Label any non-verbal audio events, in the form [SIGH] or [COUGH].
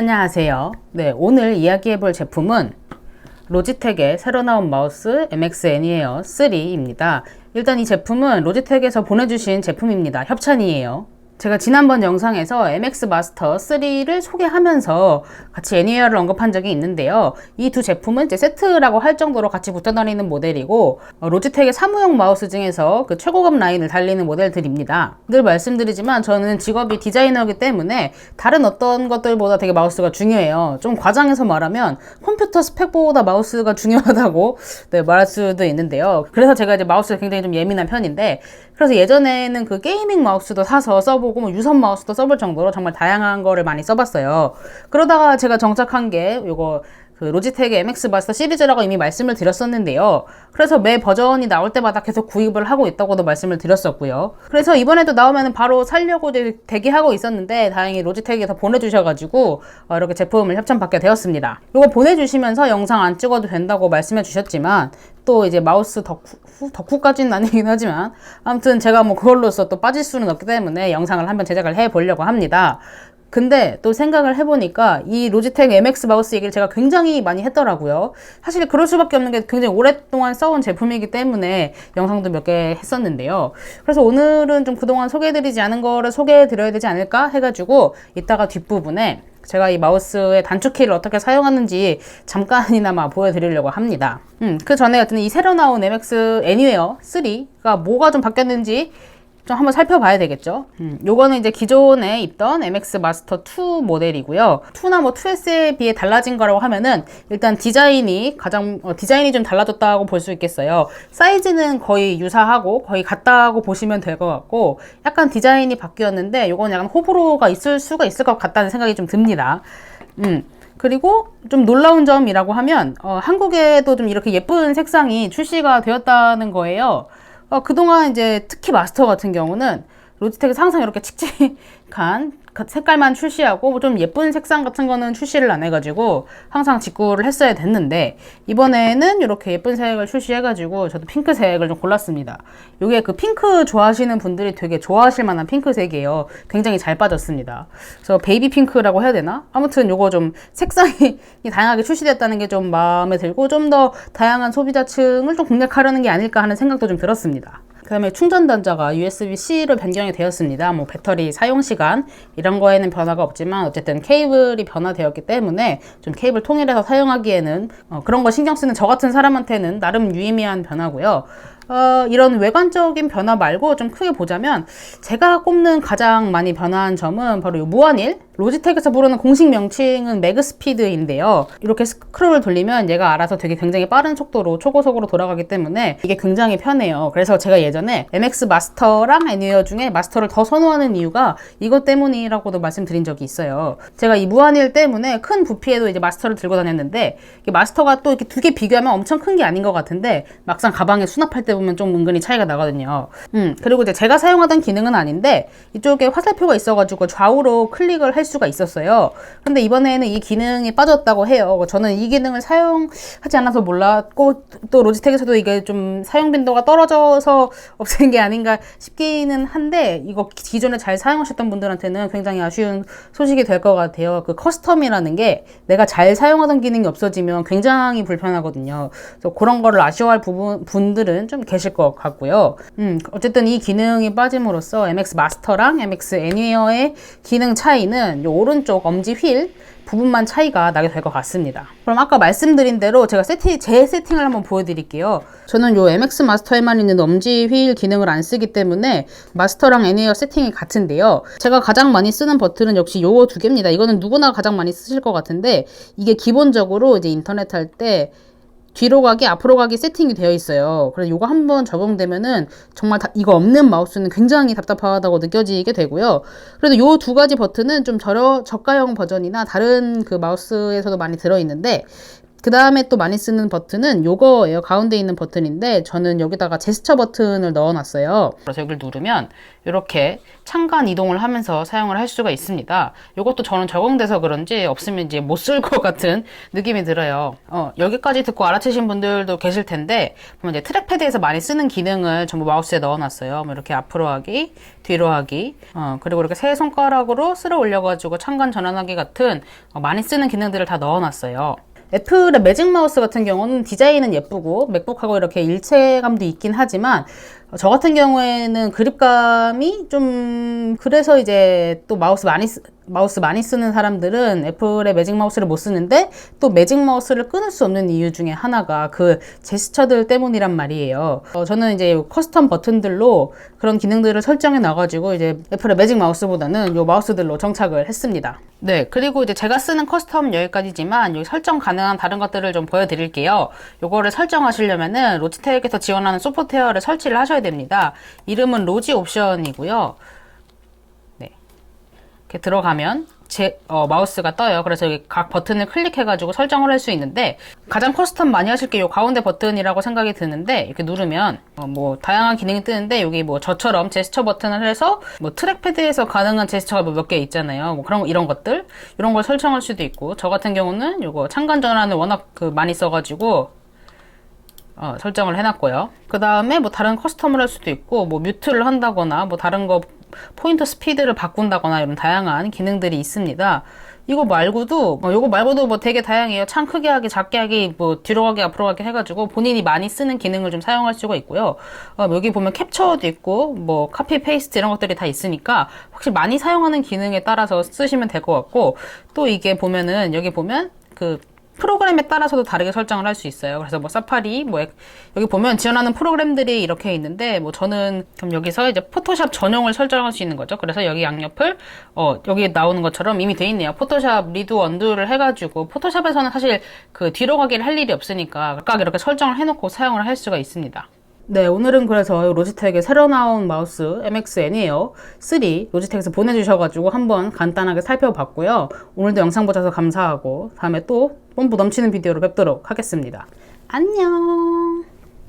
안녕하세요. 네, 오늘 이야기해 볼 제품은 로지텍의 새로 나온 마우스 MX Anywhere 3입니다. 일단 이 제품은 로지텍에서 보내주신 제품입니다. 협찬이에요. 제가 지난번 영상에서 MX 마스터 3를 소개하면서 같이 애니어를 언급한 적이 있는데요. 이 두 제품은 이제 세트라고 할 정도로 같이 붙어 다니는 모델이고 어, 로지텍의 사무용 마우스 중에서 그 최고급 라인을 달리는 모델들입니다. 늘 말씀드리지만 저는 직업이 디자이너이기 때문에 다른 어떤 것들보다 되게 마우스가 중요해요. 좀 과장해서 말하면 컴퓨터 스펙보다 마우스가 중요하다고 네, 말할 수도 있는데요. 그래서 제가 이제 마우스가 굉장히 좀 예민한 편인데 그래서 예전에는 그 게이밍 마우스도 사서 써보고 뭐 유선 마우스도 써볼 정도로 정말 다양한 거를 많이 써봤어요. 그러다가 제가 정착한 게 요거 그 로지텍의 MX 마스터 시리즈라고 이미 말씀을 드렸었는데요. 그래서 매 버전이 나올 때마다 계속 구입을 하고 있다고도 말씀을 드렸었고요. 그래서 이번에도 나오면 바로 살려고 대기하고 있었는데 다행히 로지텍에서 보내주셔가지고 어, 이렇게 제품을 협찬받게 되었습니다. 이거 보내주시면서 영상 안 찍어도 된다고 말씀해 주셨지만 또 이제 마우스 덕후, 덕후까지는 아니긴 하지만 아무튼 제가 뭐 그걸로서 또 빠질 수는 없기 때문에 영상을 한번 제작을 해 보려고 합니다. 근데 또 생각을 해보니까 이 로지텍 MX 마우스 얘기를 제가 굉장히 많이 했더라고요. 사실 그럴 수밖에 없는 게 굉장히 오랫동안 써온 제품이기 때문에 영상도 몇 개 했었는데요. 그래서 오늘은 좀 그동안 소개해드리지 않은 거를 소개해드려야 되지 않을까 해가지고 이따가 뒷부분에 제가 이 마우스의 단축키를 어떻게 사용하는지 잠깐이나마 보여드리려고 합니다. 음, 그 전에 하여튼 이 새로 나온 MX Anywhere 3가 뭐가 좀 바뀌었는지 좀 한번 살펴봐야 되겠죠. 음, 요거는 이제 기존에 있던 MX 마스터 2 모델이고요. 2나 뭐 2S에 비해 달라진 거라고 하면은 일단 디자인이 가장 어, 디자인이 좀 달라졌다고 볼 수 있겠어요. 사이즈는 거의 유사하고 거의 같다고 보시면 될 것 같고 약간 디자인이 바뀌었는데 요건 약간 호불호가 있을 수가 있을 것 같다는 생각이 좀 듭니다. 음. 그리고 좀 놀라운 점이라고 하면 어, 한국에도 좀 이렇게 예쁜 색상이 출시가 되었다는 거예요. 어, 그동안 이제 특히 마스터 같은 경우는 로지텍에서 항상 이렇게 칙칙한 그 색깔만 출시하고 좀 예쁜 색상 같은 거는 출시를 안 해가지고 항상 직구를 했어야 됐는데 이번에는 이렇게 예쁜 색을 출시해가지고 저도 핑크색을 좀 골랐습니다. 이게 그 핑크 좋아하시는 분들이 되게 좋아하실 만한 핑크색이에요. 굉장히 잘 빠졌습니다. 그래서 베이비 핑크라고 해야 되나? 아무튼 요거 좀 색상이 [LAUGHS] 다양하게 출시됐다는 게 좀 마음에 들고 좀 더 다양한 소비자층을 좀 공략하려는 게 아닐까 하는 생각도 좀 들었습니다. 그 다음에 충전 단자가 USB-C로 변경이 되었습니다. 뭐 배터리 사용 시간 이런 거에는 변화가 없지만 어쨌든 케이블이 변화되었기 때문에 좀 케이블 통일해서 사용하기에는 어, 그런 거 신경 쓰는 저 같은 사람한테는 나름 유의미한 변화고요. 어, 이런 외관적인 변화 말고 좀 크게 보자면 제가 꼽는 가장 많이 변화한 점은 바로 이 무한일 로지텍에서 부르는 공식 명칭은 매그스피드인데요. 이렇게 스크롤을 돌리면 얘가 알아서 되게 굉장히 빠른 속도로 초고속으로 돌아가기 때문에 이게 굉장히 편해요. 그래서 제가 예전에 MX 마스터랑 애니어 중에 마스터를 더 선호하는 이유가 이것 때문이라고도 말씀드린 적이 있어요. 제가 이 무한일 때문에 큰 부피에도 이제 마스터를 들고 다녔는데 마스터가 또 이렇게 두 개 비교하면 엄청 큰 게 아닌 것 같은데 막상 가방에 수납할 때 보면 좀 은근히 차이가 나거든요. 음, 그리고 이제 제가 사용하던 기능은 아닌데 이쪽에 화살표가 있어가지고 좌우로 클릭을 할 수가 있었어요. 근데 이번에는 이 기능이 빠졌다고 해요. 저는 이 기능을 사용하지 않아서 몰랐고 또 로지텍에서도 이게 좀 사용 빈도가 떨어져서 [LAUGHS] 없앤 게 아닌가 싶기는 한데 이거 기존에 잘 사용하셨던 분들한테는 굉장히 아쉬운 소식이 될 것 같아요. 그 커스텀이라는 게 내가 잘 사용하던 기능이 없어지면 굉장히 불편하거든요. 그래서 그런 거를 아쉬워할 부분 분들은 좀 계실 것 같고요. 음, 어쨌든 이 기능이 빠짐으로써 MX 마스터랑 MX 애니어의 기능 차이는 이 오른쪽 엄지 휠 부분만 차이가 나게 될 것 같습니다. 그럼 아까 말씀드린 대로 제가 세팅, 제 세팅을 한번 보여드릴게요. 저는 요 MX 마스터에만 있는 엄지 휠 기능을 안 쓰기 때문에 마스터랑 애니어 세팅이 같은데요. 제가 가장 많이 쓰는 버튼은 역시 요두 개입니다. 이거는 누구나 가장 많이 쓰실 것 같은데 이게 기본적으로 이제 인터넷 할때 뒤로 가기, 앞으로 가기 세팅이 되어 있어요. 그래서 이거 한번 적용되면은 정말 다, 이거 없는 마우스는 굉장히 답답하다고 느껴지게 되고요. 그래도 이두 가지 버튼은 좀 저려, 저가형 버전이나 다른 그 마우스에서도 많이 들어있는데 그 다음에 또 많이 쓰는 버튼은 요거예요. 가운데 있는 버튼인데 저는 여기다가 제스처 버튼을 넣어놨어요. 그래서 여기를 누르면 이렇게 창간 이동을 하면서 사용을 할 수가 있습니다. 요것도 저는 적응돼서 그런지 없으면 이제 못 쓸 것 같은 느낌이 들어요. 어, 여기까지 듣고 알아채신 분들도 계실 텐데 보면 이제 트랙패드에서 많이 쓰는 기능을 전부 마우스에 넣어놨어요. 뭐 이렇게 앞으로 하기, 뒤로 하기, 어, 그리고 이렇게 세 손가락으로 쓸어 올려가지고 창간 전환하기 같은 어, 많이 쓰는 기능들을 다 넣어놨어요. 애플의 매직 마우스 같은 경우는 디자인은 예쁘고 맥북하고 이렇게 일체감도 있긴 하지만 어, 저 같은 경우에는 그립감이 좀 그래서 이제 또 마우스 많이 쓰, 마우스 많이 쓰는 사람들은 애플의 매직 마우스를 못 쓰는데 또 매직 마우스를 끊을 수 없는 이유 중에 하나가 그 제스처들 때문이란 말이에요. 어, 저는 이제 커스텀 버튼들로 그런 기능들을 설정해 놔가지고 이제 애플의 매직 마우스보다는 요 마우스들로 정착을 했습니다. 네, 그리고 이제 제가 쓰는 커스텀 여기까지지만 여기 설정 가능한 다른 것들을 좀 보여드릴게요. 요거를 설정하시려면은 로지텍에서 지원하는 소프트웨어를 설치를 하셔야 됩니다. 이름은 로지 옵션이고요. 네, 이렇게 들어가면 제 어, 마우스가 떠요. 그래서 여기 각 버튼을 클릭해가지고 설정을 할 수 있는데 가장 커스텀 많이 하실 게 이 가운데 버튼이라고 생각이 드는데 이렇게 누르면 어, 뭐 다양한 기능이 뜨는데 여기 뭐 저처럼 제스처 버튼을 해서 뭐 트랙패드에서 가능한 제스처가 뭐 몇 개 있잖아요. 뭐 그런 이런 것들 이런 걸 설정할 수도 있고 저 같은 경우는 요거 창간 전환을 워낙 그 많이 써가지고 어, 설정을 해놨고요. 그 다음에 뭐 다른 커스텀을 할 수도 있고, 뭐 뮤트를 한다거나, 뭐 다른 거 포인터 스피드를 바꾼다거나 이런 다양한 기능들이 있습니다. 이거 말고도, 뭐 요거 말고도 뭐 되게 다양해요. 창 크게 하기, 작게 하기, 뭐 뒤로 가기, 앞으로 가기 해가지고 본인이 많이 쓰는 기능을 좀 사용할 수가 있고요. 어, 여기 보면 캡처도 있고, 뭐 카피 페이스트 이런 것들이 다 있으니까 확실히 많이 사용하는 기능에 따라서 쓰시면 될 것 같고, 또 이게 보면은 여기 보면 그 프로그램에 따라서도 다르게 설정을 할 수 있어요. 그래서 뭐 사파리, 뭐 엑- 여기 보면 지원하는 프로그램들이 이렇게 있는데 뭐 저는 그럼 여기서 이제 포토샵 전용을 설정할 수 있는 거죠. 그래서 여기 양옆을 어 여기 나오는 것처럼 이미 돼 있네요. 포토샵 리드 언두를 해가지고 포토샵에서는 사실 그 뒤로 가기를 할 일이 없으니까 각각 이렇게 설정을 해놓고 사용을 할 수가 있습니다. 네, 오늘은 그래서 로지텍의 새로 나온 마우스 MXN이에요. 3 로지텍에서 보내주셔가지고 한번 간단하게 살펴봤고요. 오늘도 영상 보셔서 감사하고 다음에 또 뽐뿌 넘치는 비디오로 뵙도록 하겠습니다. 안녕!